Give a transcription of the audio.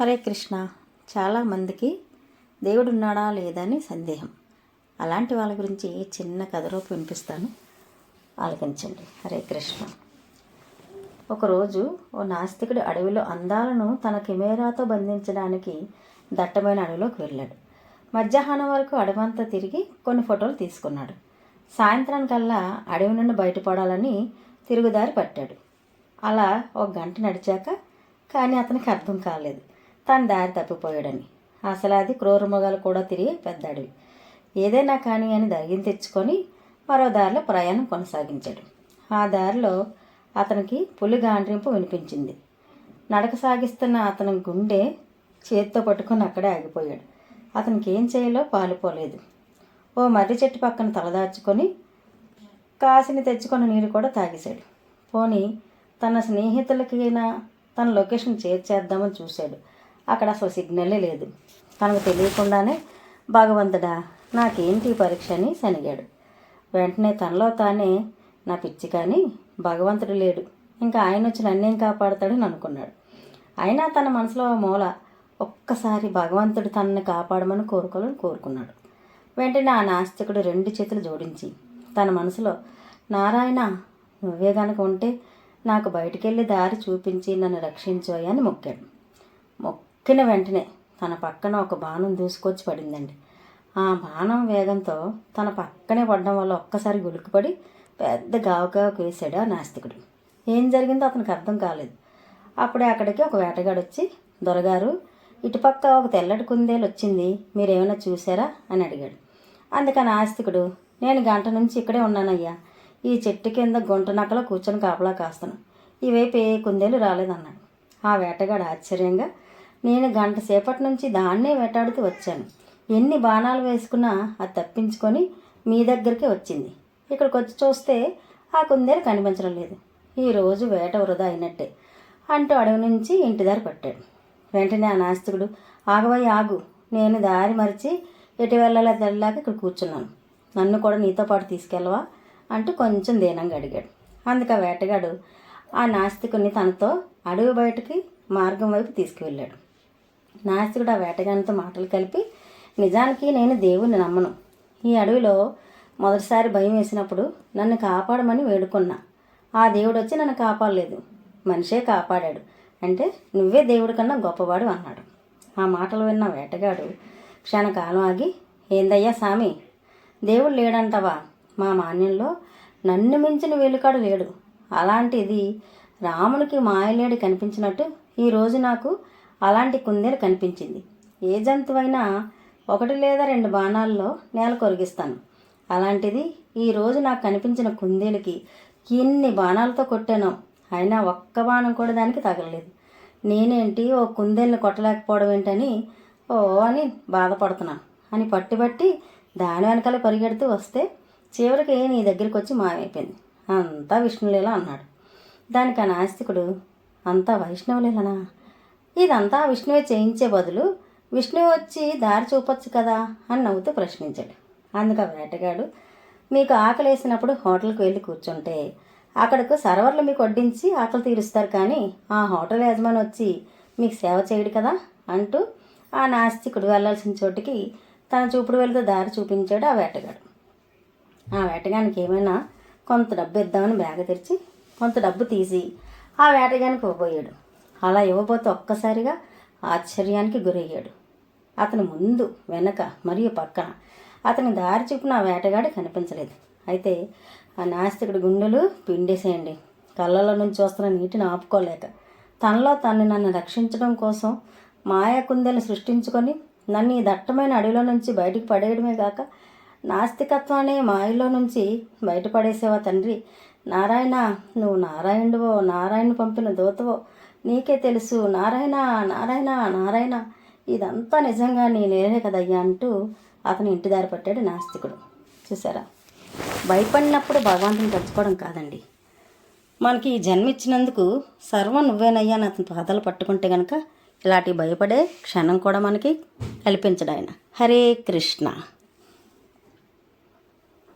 హరే కృష్ణ. చాలామందికి దేవుడున్నాడా లేదా లేదని సందేహం. అలాంటి వాళ్ళ గురించి చిన్న కథలోపు వినిపిస్తాను. ఆలకించండి. హరే కృష్ణ. ఒకరోజు ఓ నాస్తికుడు అడవిలో అందాలను తన కెమెరాతో బంధించడానికి దట్టమైన అడవిలోకి వెళ్ళాడు. మధ్యాహ్నం వరకు అడవంతా తిరిగి కొన్ని ఫోటోలు తీసుకున్నాడు. సాయంత్రానికల్లా అడవి నుండి బయటపడాలని తిరుగుదారి పట్టాడు. అలా ఒక గంట నడిచాక కానీ అతనికి అర్థం కాలేదు. తను దారి తప్పిపోయాడని. అసలు అది క్రూరమృగాలు కూడా తిరిగి పెద్ద అడవి ఏదైనా కానీ అని ధైర్యం తెచ్చుకొని మరో దారిలో ప్రయాణం కొనసాగించాడు. ఆ దారిలో అతనికి పులి గాండ్రింపు వినిపించింది. నడక సాగిస్తున్న అతని గుండె చేతితో పట్టుకొని అక్కడే ఆగిపోయాడు. అతనికి ఏం చేయాలో పాలుపోలేదు. ఓ మర్రి చెట్టు పక్కన తలదాచుకొని కాసిని తెచ్చుకున్న నీరు కూడా తాగేశాడు. పోనీ తన స్నేహితులకైనా తన లొకేషన్ చేర్చేద్దామని చూశాడు. అక్కడ అసలు సిగ్నలే లేదు. తనకు తెలియకుండానే భగవంతుడా నాకేంటి పరీక్ష అని శనిగాడు. వెంటనే తనలో తానే నా పిచ్చి కానీ భగవంతుడు లేడు. ఇంకా ఆయన వచ్చి నన్నేం కాపాడతాడని అనుకున్నాడు. అయినా తన మనసులో మూల ఒక్కసారి భగవంతుడు తనని కాపాడమని కోరుకోవాలని కోరుకున్నాడు. వెంటనే ఆ నాస్తికుడు రెండు చేతులు జోడించి తన మనసులో నారాయణ నువ్వే గనక ఉంటే నాకు బయటికెళ్ళి దారి చూపించి నన్ను రక్షించోయని అని మొక్క ఎక్కిన వెంటనే తన పక్కన ఒక బాణం దూసుకొచ్చి పడిందండి. ఆ బాణం వేగంతో తన పక్కనే పడడం వల్ల ఒక్కసారి గులుకుపడి పెద్ద గావకావకు వేశాడు ఆ నాస్తికుడు. ఏం జరిగిందో అతనికి అర్థం కాలేదు. అప్పుడే అక్కడికి ఒక వేటగాడు వచ్చి దొరగారు ఇటుపక్క ఒక తెల్లటి కుందేలు వచ్చింది మీరేమైనా చూసారా అని అడిగాడు. అందుకని ఆస్తికుడు నేను గంట నుంచి ఇక్కడే ఉన్నానయ్యా. ఈ చెట్టు కింద గుంట నక్కలో కూర్చొని కాపలా కాస్తాను. ఈ వైపు ఏ కుందేలు రాలేదన్నాడు. ఆ వేటగాడు ఆశ్చర్యంగా నేను గంట సేపటి నుంచి దాన్నే వేటాడుతూ వచ్చాను. ఎన్ని బాణాలు వేసుకున్నా అది తప్పించుకొని మీ దగ్గరికి వచ్చింది. ఇక్కడికి వచ్చి చూస్తే ఆ కుందేలు కనిపించడం లేదు. ఈరోజు వేట వృధా అయినట్టే అంటూ అడవి నుంచి ఇంటి దారి పట్టాడు. వెంటనే ఆ నాస్తికుడు ఆగవయ్య ఆగు. నేను దారి మరిచి ఎటు వెళ్ళాలో తెల్లాక ఇక్కడ కూర్చున్నాను. నన్ను కూడా నీతో పాటు తీసుకెళ్ళవా? అంటూ కొంచెం దీనంగా అడిగాడు. అందుకు ఆ వేటగాడు ఆ నాస్తికుని తనతో అడవి బయటకి మార్గం వైపు తీసుకువెళ్ళాడు. నాస్తికుడు ఆ వేటగానితో మాటలు కలిపి నిజానికి నేను దేవుణ్ణి నమ్మను. ఈ అడవిలో మొదటిసారి భయం వేసినప్పుడు నన్ను కాపాడమని వేడుకున్నా. ఆ దేవుడు వచ్చి నన్ను కాపాడలేదు. మనిషే కాపాడాడు. అంటే నువ్వే దేవుడి కన్నా గొప్పవాడు అన్నాడు. ఆ మాటలు విన్న వేటగాడు క్షణకాలం ఆగి ఏందయ్యా సామి దేవుడు లేడంటవా? మా మాన్యంలో నన్ను మించిన వెలుకాడు లేడు. అలాంటిది రామునికి మాయలేడు కనిపించినట్టు ఈరోజు నాకు అలాంటి కుందేలు కనిపించింది. ఏ జంతువైనా ఒకటి లేదా రెండు బాణాల్లో నేల కొరిగిస్తాను. అలాంటిది ఈరోజు నాకు కనిపించిన కుందేలుకి ఎన్ని బాణాలతో కొట్టానో అయినా ఒక్క బాణం కూడా దానికి తగలలేదు. నేనేంటి ఓ కుందేల్ని కొట్టలేకపోవడం ఏంటని ఓ అని బాధపడుతున్నాను. అని పట్టుబట్టి దాని వెనకాల పరిగెడుతూ వస్తే చివరికి నీ దగ్గరికి వచ్చి మాయమైపోయింది. అంతా విష్ణులీల అన్నాడు. దానికి ఆ నాస్తికుడు అంతా వైష్ణవులేలనా? ఇదంతా విష్ణువే చేయించే బదులు విష్ణువు వచ్చి దారి చూపొచ్చు కదా అని నవ్వుతూ ప్రశ్నించాడు. అందుకు ఆ వేటగాడు మీకు ఆకలి వేసినప్పుడు హోటల్కి వెళ్ళి కూర్చుంటే అక్కడకు సర్వర్లు మీకు వడ్డించి ఆకలి తీరుస్తారు కానీ ఆ హోటల్ యజమాని వచ్చి మీకు సేవ చేయడు కదా అంటూ ఆ నాస్తికుడు వెళ్ళాల్సిన చోటికి తన చూపుడు వెళ్తూ దారి చూపించాడు ఆ వేటగాడు. ఆ వేటగానికి ఏమైనా కొంత డబ్బు ఇద్దామని బ్యాగ్ తెరిచి కొంత డబ్బు తీసి ఆ వేటగానికి ఇవ్వబోయాడు. అలా ఇవ్వబోతే ఒక్కసారిగా ఆశ్చర్యానికి గురయ్యాడు. అతని ముందు వెనక మరియు పక్కన. అతని దారి చూపున వేటగాడి కనిపించలేదు. అయితే ఆ నాస్తికుడి గుండెలు పిండేసేయండి. కళ్ళలో నుంచి వస్తున్న నీటిని ఆపుకోలేక. తనలో తను నన్ను రక్షించడం కోసం మాయా సృష్టించుకొని నన్ను ఈ దట్టమైన అడవిలో నుంచి బయటికి పడేయడమే కాక నాస్తికత్వాన్ని మాయలో నుంచి బయటపడేసేవా తండ్రి? నారాయణ నువ్వు నారాయణువో నారాయణ పంపిన దూతవో నీకే తెలుసు. నారాయణ నారాయణ నారాయణ. ఇదంతా నిజంగా నేనే కదయ్యా అంటూ అతను ఇంటి దారి పట్టాడు నాస్తికుడు. చూసారా భయపడినప్పుడు భగవంతుని తలుచుకోవడం కాదండి. మనకి ఈ జన్మిచ్చినందుకు సర్వం నువ్వేనయ్యా అని అతని పాదాలు పట్టుకుంటే కనుక ఇలాంటి భయపడే క్షణం కూడా మనకి కల్పించడాయన హరే కృష్ణ.